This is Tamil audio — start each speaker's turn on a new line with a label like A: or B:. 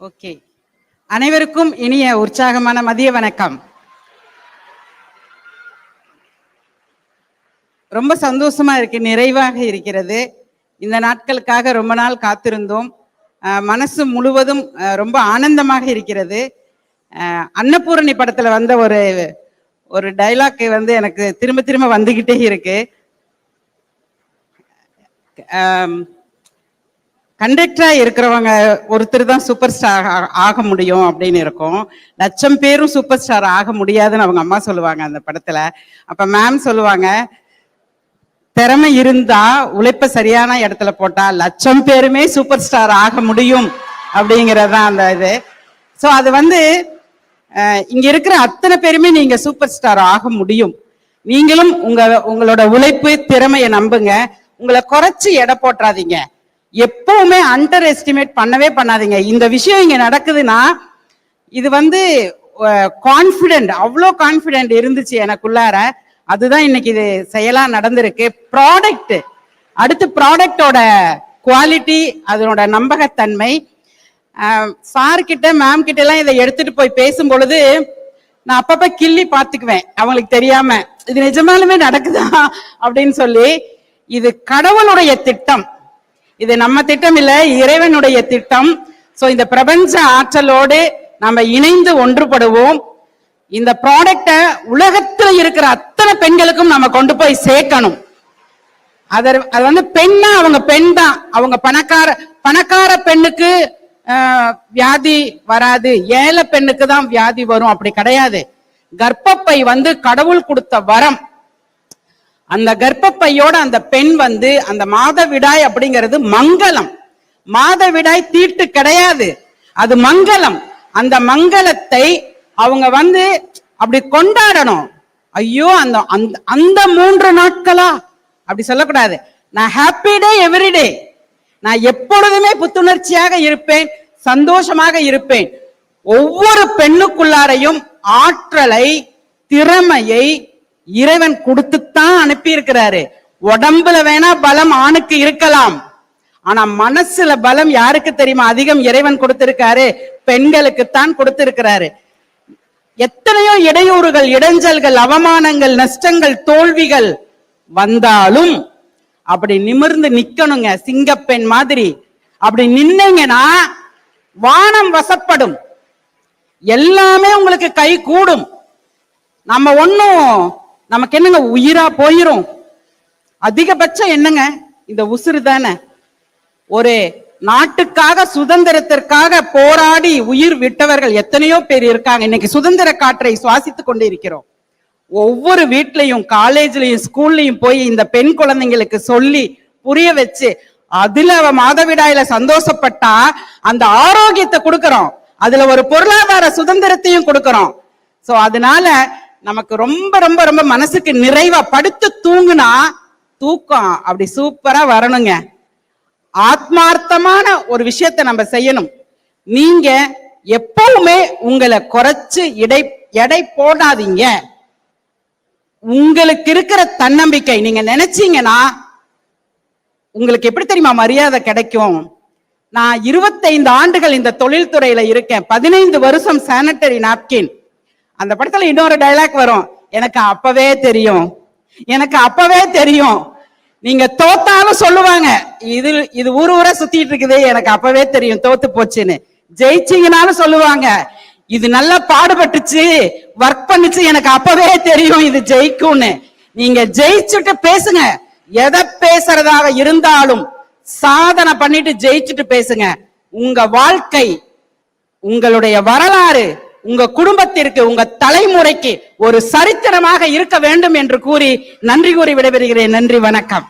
A: ஓகே. அனைவருக்கும் இனிய உற்சாகமான மதிய வணக்கம். ரொம்ப சந்தோஷமா இருக்கு நிறைவாக இருக்கிறது. இந்த நாட்களுக்காக ரொம்ப நாள் காத்திருந்தோம். மனசு முழுவதும் ரொம்ப ஆனந்தமாக இருக்கிறது. அன்னபூரணி படத்துல வந்த ஒரு ஒரு டைலாக் வந்து எனக்கு திரும்ப திரும்ப வந்துகிட்டே இருக்கு. கண்டக்டரா இருக்கிறவங்க ஒருத்தர் தான் சூப்பர் ஸ்டார் ஆக முடியும் அப்படின்னு இருக்கும். லட்சம் பேரும் சூப்பர் ஸ்டார் ஆக முடியாதுன்னு அவங்க அம்மா சொல்லுவாங்க அந்த படத்துல. அப்ப மேம் சொல்லுவாங்க திறமை இருந்தா உழைப்ப சரியான இடத்துல போட்டா லட்சம் பேருமே சூப்பர் ஸ்டார் ஆக முடியும். அப்படிங்கறதுதான் அந்த இது. ஸோ அது வந்து இங்க இருக்கிற அத்தனை பேருமே நீங்க சூப்பர் ஸ்டார் ஆக முடியும். நீங்களும் உங்க உங்களோட உழைப்பு திறமையை நம்புங்க. உங்களை குறைச்சு எடை போட்டுறாதீங்க. எப்பவுமே அண்டர் எஸ்டிமேட் பண்ணவே பண்ணாதீங்க. இந்த விஷயம் இங்க நடக்குதுன்னா இது வந்து கான்ஃபிடென்ட் அவ்வளோ கான்ஃபிடென்ட் இருந்துச்சு எனக்குள்ளார. அதுதான் இன்னைக்கு இது செயலா நடந்திருக்கு. ப்ராடக்ட் அடுத்து ப்ராடக்டோட குவாலிட்டி அதனோட நம்பகத்தன்மை. சார் கிட்ட மேம் கிட்ட எல்லாம் இதை எடுத்துட்டு போய் பேசும் பொழுது நான் அப்பப்ப கிள்ளி பார்த்துக்குவேன். அவங்களுக்கு தெரியாம இது நிஜமாலுமே நடக்குதா? அப்படின்னு சொல்லி இது கடவுளுடைய திட்டம். இது நம்ம திட்டம் இல்ல இறைவனுடைய திட்டம். சோ இந்த பிரபஞ்ச ஆற்றலோடு நம்ம இணைந்து ஒன்றுபடுவோம். இந்த ப்ராடக்ட்டை உலகத்துல இருக்கிற அத்தனை பெண்களுக்கும் நம்ம கொண்டு போய் சேர்க்கணும். அதர் அது வந்து பெண்ணா அவங்க பெண் தான். அவங்க பணக்கார பணக்கார பெண்ணுக்கு வியாதி வராது. ஏழை பெண்ணுக்கு தான் வியாதி வரும். அப்படி கிடையாது. கர்ப்பப்பை வந்து கடவுள் கொடுத்த வரம். அந்த கர்ப்பப்பையோட அந்த பெண் வந்து அந்த மாதவிடாய் அப்படிங்கிறது மங்களம். மாதவிடாய் தீட்டு கிடையாது. அது மங்களம். அந்த மங்களத்தை அவங்க வந்து அப்படி கொண்டாடணும். ஐயோ அந்த அந்த அந்த மூன்று நாட்களா? அப்படி சொல்லக்கூடாது. நான் ஹாப்பி டே எவ்ரிடே நான் எப்பொழுதுமே புத்துணர்ச்சியாக இருப்பேன் சந்தோஷமாக இருப்பேன். ஒவ்வொரு பெண்ணுக்குள்ளாரையும் ஆற்றலை திறமையை இறைவன் கொடுத்துத்தான் அனுப்பி இருக்கிறாரு உடம்புல வேணா பலம் ஆணுக்கு இருக்கலாம். ஆனா மனசுல பலம் யாருக்கு தெரியுமா? அதிகம் இறைவன் கொடுத்திருக்காரு. பெண்களுக்குத்தான் கொடுத்திருக்கிறாரு. எத்தனையோ இடையூறுகள் இடைஞ்சல்கள் அவமானங்கள் நஷ்டங்கள் தோல்விகள் வந்தாலும் அப்படி நிமிர்ந்து நிக்கணுங்க. சிங்கப்பெண் மாதிரி. அப்படி நின்னீங்கன்னா வானம் வசப்படும். எல்லாமே உங்களுக்கு கை கூடும். நம்ம ஒன்னும் நமக்கு என்னங்க உயிரா போயிரும். அதிகபட்சம் என்னங்க இந்த உசுறு தானே. ஒரு நாட்டுக்காக சுதந்திரத்திற்காக போராடி உயிர் விட்டவர்கள் எத்தனையோ பேர் இருக்காங்க. இன்னைக்கு சுதந்திர காற்றை சுவாசித்துக் கொண்டு இருக்கிறோம் ஒவ்வொரு வீட்லையும் காலேஜ்லயும் ஸ்கூல்லையும் போய் இந்த பெண் குழந்தைங்களுக்கு சொல்லி புரிய வச்சு அதுல அவ மாதவிடாயில சந்தோஷப்பட்டா அந்த ஆரோக்கியத்தை கொடுக்கறோம். அதுல ஒரு பொருளாதார சுதந்திரத்தையும் கொடுக்கறோம். சோ அதனால நமக்கு ரொம்ப ரொம்ப ரொம்ப மனசுக்கு நிறைவா படுத்து தூங்குனா தூக்கம் அப்படி சூப்பரா வரணுங்க. ஆத்மார்த்தமான ஒரு விஷயத்தை நம்ம செய்யணும். நீங்க எப்பவுமே உங்களை குறைச்சு இடை எடை போடாதீங்க. உங்களுக்கு இருக்கிற தன்னம்பிக்கை நீங்க நினைச்சீங்கன்னா உங்களுக்கு எப்படி தெரியுமா மரியாதை கிடைக்கும்? நான் இருபத்தைந்து ஆண்டுகள் இந்த தொழில்துறையில இருக்கேன். பதினைந்து வருஷம் சானிட்டரி நாப்கின் அந்த படத்துல இன்னொரு டைலாக் வரும். எனக்கு அப்பவே தெரியும். எனக்கு அப்பவே தெரியும். நீங்க தோத்தாலும் சொல்லுவாங்க. இது இது ஊர் ஊரா சுத்திட்டு இருக்குது. எனக்கு அப்பவே தெரியும். தோத்து போச்சுன்னு. ஜெயிச்சீங்கனாலும் சொல்லுவாங்க. இது நல்லா பாடுபட்டுச்சு. ஒர்க் பண்ணுச்சு. எனக்கு அப்பவே தெரியும். இது ஜெயிக்கும்னு. நீங்க ஜெயிச்சுட்டு பேசுங்க. எதை பேசுறதாக இருந்தாலும் சாதனை பண்ணிட்டு ஜெயிச்சுட்டு பேசுங்க. உங்க வாழ்க்கை உங்களுடைய வரலாறு உங்க குடும்பத்திற்கு உங்க தலைமுறைக்கு ஒரு சரித்திரமாக இருக்க வேண்டும் என்று கூறி நன்றி கூறி விடைபெறுகிறேன். நன்றி வணக்கம்.